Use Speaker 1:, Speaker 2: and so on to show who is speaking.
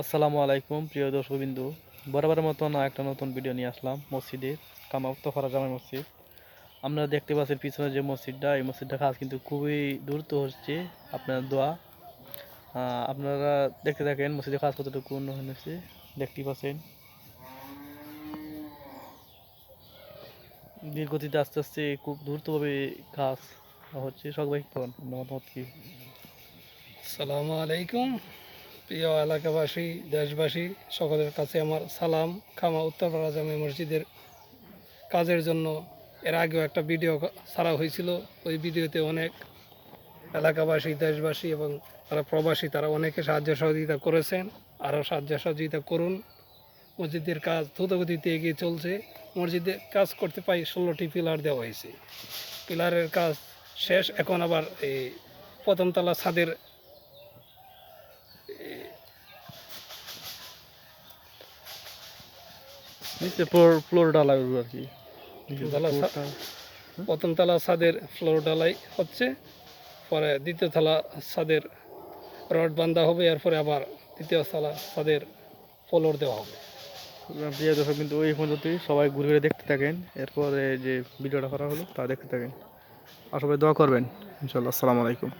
Speaker 1: আসসালামু আলাইকুম, প্রিয় দর্শকবিন্দু। বরাবরের মতন একটা নতুন ভিডিও নিয়ে আসলাম মসজিদের কামাউত তফারা জামা মসজিদ। আপনারা দেখতে পাচ্ছেন পিছনে যে মসজিদটা, এই মসজিদটা কাজ কিন্তু খুবই দ্রুত হচ্ছে আপনার দোয়া। আপনারা দেখতে থাকেন মসজিদের কাজ কতটুকু উন্নয়ন হয়েছে দেখতে পাচ্ছেন। গতিতে আস্তে আস্তে খুব দ্রুতভাবে কাজ হচ্ছে, সবাই কোন মতামত কি
Speaker 2: সালামু আলাইকুম। প্রিয় এলাকাবাসী, দেশবাসী, সকলের কাছে আমার সালাম খামা উত্তরপাড়া জামে মসজিদের কাজের জন্য। এর আগেও একটা ভিডিও ছাড়া হয়েছিল। ওই ভিডিওতে অনেক এলাকাবাসী, দেশবাসী এবং তারা প্রবাসী, তারা অনেকে সাহায্য সহযোগিতা করেছেন। আরও সাহায্য সহযোগিতা করুন। মসজিদের কাজ দ্রুতগতিতে এগিয়ে চলছে। মসজিদে কাজ করতে পাই ষোলোটি পিলার দেওয়া হয়েছে। পিলারের কাজ শেষ। এখন আবার এই প্রথমতলা ছাদের
Speaker 1: নিচে ফ্লোর ফ্লোর ডালা করব আর কি।
Speaker 2: প্রথম তলা ছাদের ফ্লোর ডালাই হচ্ছে পরে দ্বিতীয় তলা ছাদের রড বান্ধা হবে এরপরে আবার তৃতীয় তলা ছাদের ফ্লোর দেওয়া হবে।
Speaker 1: প্রিয় দর্শক কিন্তু ওই পর্যন্তই। সবাই ঘুরে ঘুরে দেখতে থাকেন। এরপরে যে ভিডিওটা করা হলো তা দেখতে থাকেন। আর সবাই দোয়া করবেন। ইনশাল্লাহ আসসালামু আলাইকুম।